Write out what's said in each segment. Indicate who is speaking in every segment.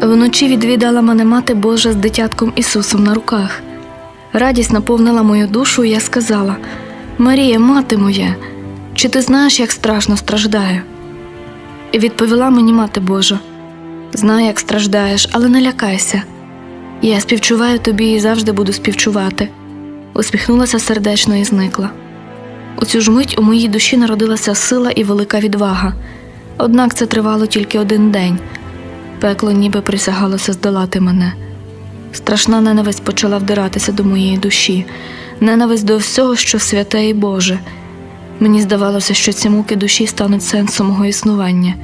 Speaker 1: Вночі відвідала мене мати Божа з дитятком Ісусом на руках. Радість наповнила мою душу, і я сказала: Марія, мати моя, чи ти знаєш, як страшно страждаю? І відповіла мені мати Божа: Знаю, як страждаєш, але не лякайся. Я співчуваю тобі і завжди буду співчувати. Усміхнулася сердечно і зникла. У цю ж мить у моїй душі народилася сила і велика відвага. Однак це тривало тільки один день. Пекло ніби присягалося здолати мене. Страшна ненависть почала вдиратися до моєї душі, ненависть до всього, що святе і Боже. Мені здавалося, що ці муки душі стануть сенсом мого існування.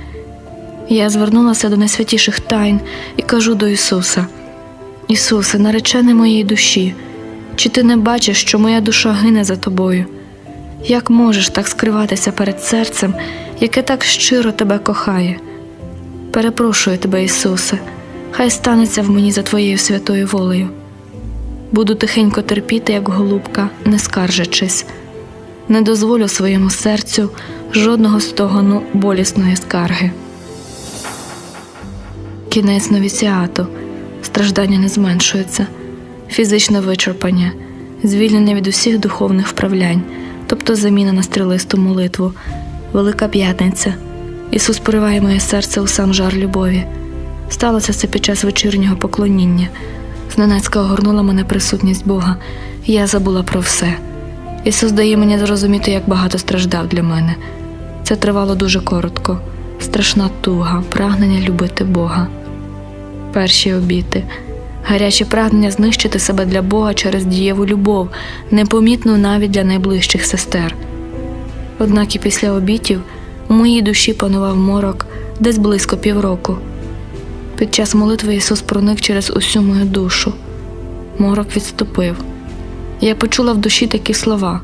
Speaker 1: Я звернулася до найсвятіших тайн і кажу до Ісуса: Ісусе, наречений моєї душі, чи ти не бачиш, що моя душа гине за тобою? Як можеш так скриватися перед серцем, яке так щиро тебе кохає? Перепрошую тебе, Ісусе, хай станеться в мені за Твоєю святою волею. Буду тихенько терпіти, як голубка, не скаржачись, не дозволю своєму серцю жодного стогону болісної скарги. Кінець новіціату, страждання не зменшується, фізичне вичерпання, звільнення від усіх духовних вправлянь, тобто заміна на стрілисту молитву, Велика П'ятниця. Ісус пориває моє серце у сам жар любові. Сталося це під час вечірнього поклоніння. Зненацька огорнула мене присутність Бога, і я забула про все. Ісус дає мені зрозуміти, як багато страждав для мене. Це тривало дуже коротко, страшна туга, прагнення любити Бога. Перші обіти, гаряче прагнення знищити себе для Бога через дієву любов, непомітну навіть для найближчих сестер. Однак і після обітів у моїй душі панував морок десь близько півроку. Під час молитви Ісус проник через усю мою душу. Морок відступив. Я почула в душі такі слова: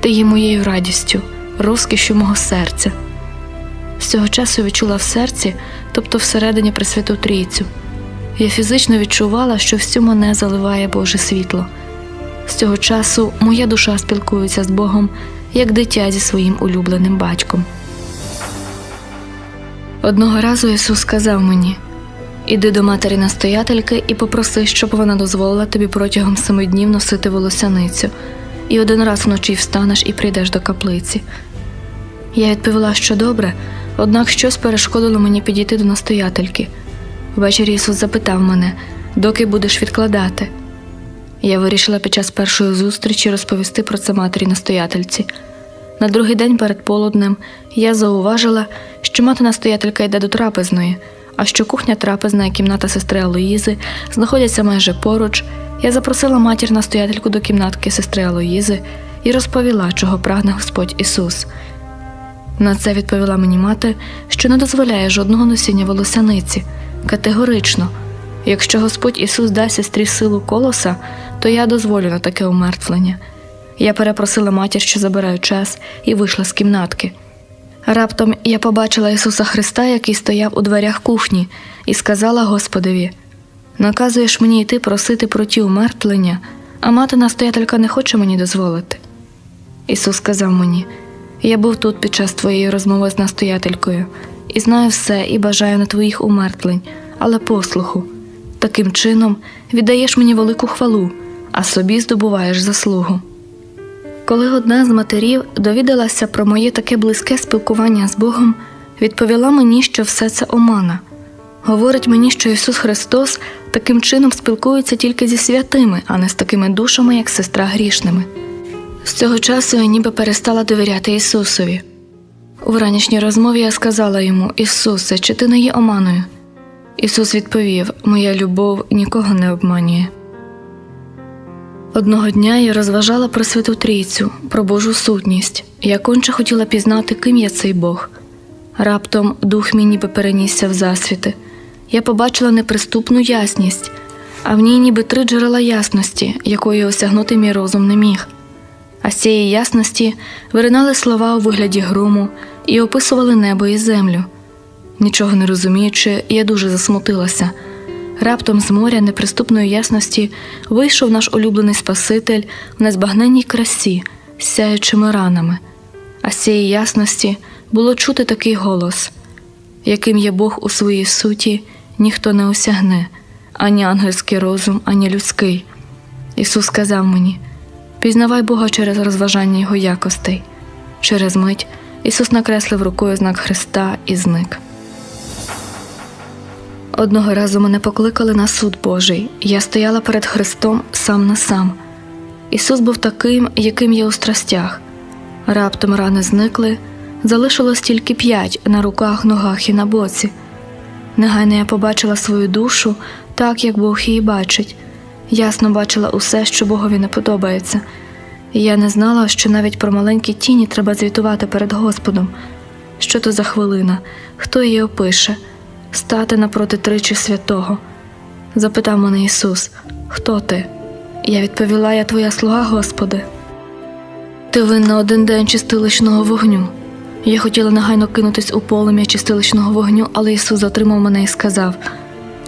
Speaker 1: Ти є моєю радістю, розкішю мого серця. З цього часу відчула в серці, тобто всередині Пресвяту Трійцю. Я фізично відчувала, що всю мене заливає Боже світло. З цього часу моя душа спілкується з Богом як дитя зі своїм улюбленим батьком. Одного разу Ісус сказав мені: Іди до матері настоятельки і попроси, щоб вона дозволила тобі протягом семи днів носити волосяницю, і один раз вночі встанеш і прийдеш до каплиці. Я відповіла, що добре, однак щось перешкодило мені підійти до настоятельки. Ввечері Ісус запитав мене, доки будеш відкладати. Я вирішила під час першої зустрічі розповісти про це матері настоятельці. На другий день перед полуднем я зауважила, що мати настоятелька йде до трапезної, а що кухня трапезна і кімната сестри Алоїзи знаходяться майже поруч. Я запросила матір настоятельку до кімнатки сестри Алоїзи і розповіла, чого прагне Господь Ісус. На це відповіла мені мати, що не дозволяє жодного носіння волосяниці, категорично. Якщо Господь Ісус дасть сестрі силу колоса, то я дозволю на таке умертвлення. Я перепросила матір, що забираю час, і вийшла з кімнатки. Раптом я побачила Ісуса Христа, який стояв у дверях кухні, і сказала Господові: Наказуєш мені йти просити про ті умертвлення, а мати настоятелька не хоче мені дозволити. Ісус сказав мені: Я був тут під час твоєї розмови з настоятелькою, і знаю все, і бажаю на твоїх умертвлень, але послуху. Таким чином віддаєш мені велику хвалу, а собі здобуваєш заслугу. Коли одна з матерів довідалася про моє таке близьке спілкування з Богом, відповіла мені, що все це омана. Говорить мені, що Ісус Христос таким чином спілкується тільки зі святими, а не з такими душами, як сестра грішними. З цього часу я ніби перестала довіряти Ісусові. У вранішній розмові я сказала йому: Ісусе, чи ти не є оманою? Ісус відповів: Моя любов нікого не обманює. Одного дня я розважала про Святу Трійцю, про Божу сутність. Я конче хотіла пізнати, ким є цей Бог. Раптом дух мій ніби перенісся в засвіти. Я побачила неприступну ясність, а в ній ніби три джерела ясності, якої осягнути мій розум не міг. А з цієї ясності виринали слова у вигляді грому і описували небо і землю. Нічого не розуміючи, я дуже засмутилася. Раптом з моря неприступної ясності вийшов наш улюблений Спаситель в незбагненній красі, сяючими ранами, а з цієї ясності було чути такий голос, яким є Бог у своїй суті ніхто не осягне ані ангельський розум, ані людський. Ісус сказав мені: пізнавай Бога через розважання Його якостей. Через мить Ісус накреслив рукою знак Христа і зник. Одного разу мене покликали на суд Божий. Я стояла перед Христом сам на сам. Ісус був таким, яким є у страстях. Раптом рани зникли, залишилось тільки п'ять на руках, ногах і на боці. Негайно я побачила свою душу так, як Бог її бачить. Ясно бачила усе, що Богові не подобається. Я не знала, що навіть про маленькі тіні треба звітувати перед Господом. Що то за хвилина? Хто її опише? Стати напроти тричі святого. Запитав мене Ісус, хто ти? Я відповіла, я твоя слуга, Господи. Ти винна один день чистилищного вогню. Я хотіла негайно кинутись у полум'я чистилищного вогню, але Ісус затримав мене і сказав: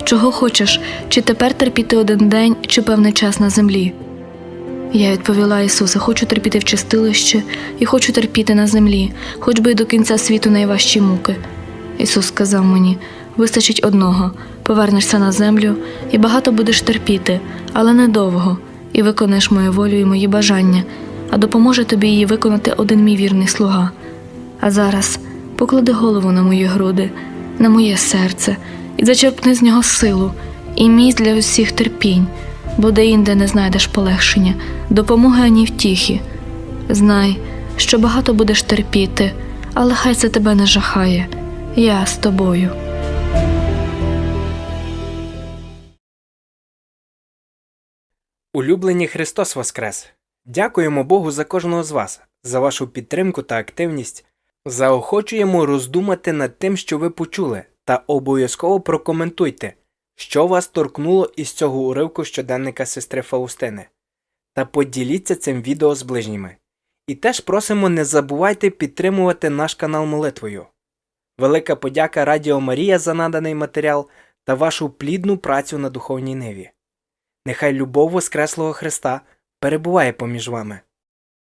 Speaker 1: Чого хочеш, чи тепер терпіти один день, чи певний час на землі? Я відповіла Ісусе, хочу терпіти в чистилищі і хочу терпіти на землі, хоч би й до кінця світу найважчі муки. Ісус сказав мені: вистачить одного, повернешся на землю і багато будеш терпіти, але недовго, і виконаєш мою волю і мої бажання, а допоможе тобі її виконати один мій вірний слуга. А зараз поклади голову на мої груди, на моє серце, і зачерпни з нього силу і міць для усіх терпінь, бо деінде не знайдеш полегшення, допомоги ані втіхи. Знай, що багато будеш терпіти, але хай це тебе не жахає. Я з тобою.
Speaker 2: Улюблені Христос Воскрес! Дякуємо Богу за кожного з вас, за вашу підтримку та активність. Заохочуємо роздумати над тим, що ви почули, та обов'язково прокоментуйте, що вас торкнуло із цього уривку щоденника сестри Фаустини. Та поділіться цим відео з ближніми. І теж просимо не забувайте підтримувати наш канал молитвою. Велика подяка Радіо Марія за наданий матеріал та вашу плідну працю на духовній ниві. Нехай любов Воскреслого Христа перебуває поміж вами.